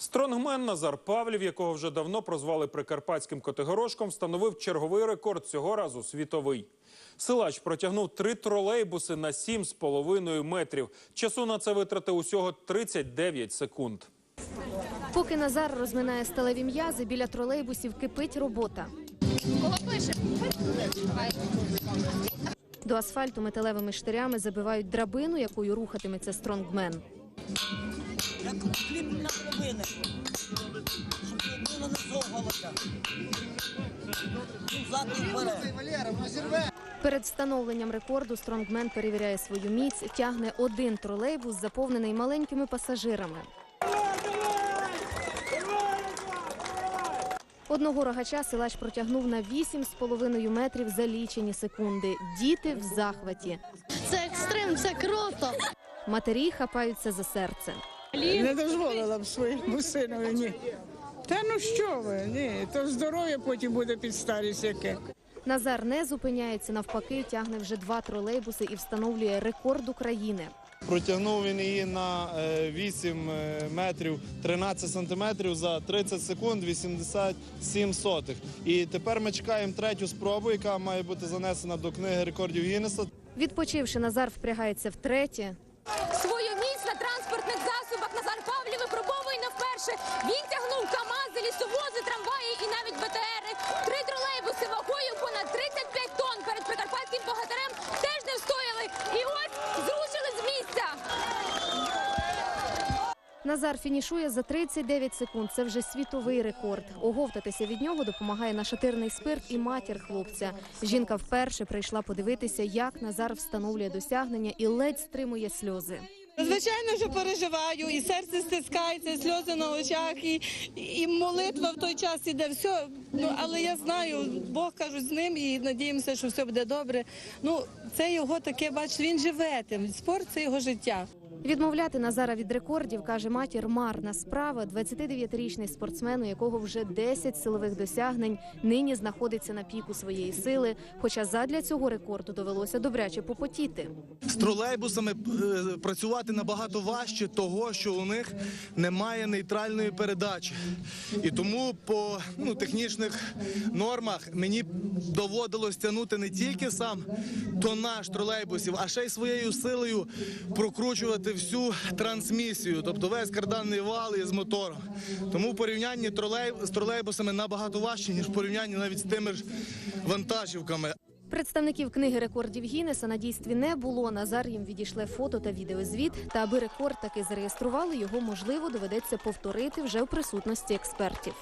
Стронгмен Назар Павлів, якого вже давно прозвали прикарпатським котигорошком, встановив черговий рекорд цього разу світовий. Силач протягнув три тролейбуси на 7,5 метрів. Часу на це витратив усього 39 секунд. Поки Назар розминає сталеві м'язи, біля тролейбусів кипить робота. До асфальту металевими штирями забивають драбину, якою рухатиметься стронгмен. Як хліб на половини, щоб людина не зовгалася. Перед встановленням рекорду стронгмен перевіряє свою міць, тягне один тролейбус, заповнений маленькими пасажирами. Одного рогача силач протягнув на 8,5 метрів за лічені секунди. Діти в захваті. Це екстрим, це круто. Матері хапаються за серце. Не дозволила б своєму синові, ні. Та ну що ви, ні, то здоров'я потім буде під старість яке. Назар не зупиняється, навпаки, тягне вже два тролейбуси і встановлює рекорд України. Протягнув він її на е, 8 е, метрів 13 сантиметрів за 30 секунд 87 сотих. І тепер ми чекаємо третю спробу, яка має бути занесена до книги рекордів Гіннеса. Відпочивши, Назар впрягається втретє. Він тягнув КАМАЗи, лісовози, трамваї і навіть БТРи. Три тролейбуси вагою понад 35 тонн перед прикарпатським богатирем теж не встояли. І ось зрушили з місця. Назар фінішує за 39 секунд. Це вже світовий рекорд. Оговтатися від нього допомагає нашатирний спирт і матір хлопця. Жінка вперше прийшла подивитися, як Назар встановлює досягнення і ледь стримує сльози. Звичайно, що переживаю, і серце стискається, і сльози на очах, і, і молитва в той час іде. Все, ну але я знаю, Бог кажуть з ним і надіємося, що все буде добре. Ну, це його таке, бач, він живе тим. Спорт це його життя. Відмовляти Назара від рекордів, каже матір, марна справа. 29-річний спортсмен, у якого вже 10 силових досягнень, нині знаходиться на піку своєї сили. Хоча задля цього рекорду довелося добряче попотіти. з тролейбусами е, працювати набагато важче, того що у них немає нейтральної передачі. І тому по ну, технічних нормах мені доводилось тягнути не тільки сам тонаж тролейбусів, а ще й своєю силою прокручувати всю трансмісію, тобто весь карданний вал із мотором. Тому в порівнянні тролей... з тролейбусами набагато важче, ніж в порівнянні навіть з тими ж вантажівками. Представників книги рекордів Гіннеса на дійстві не було. Назар їм відійшле фото та відеозвіт. Та аби рекорд таки зареєстрували, його можливо доведеться повторити вже в присутності експертів.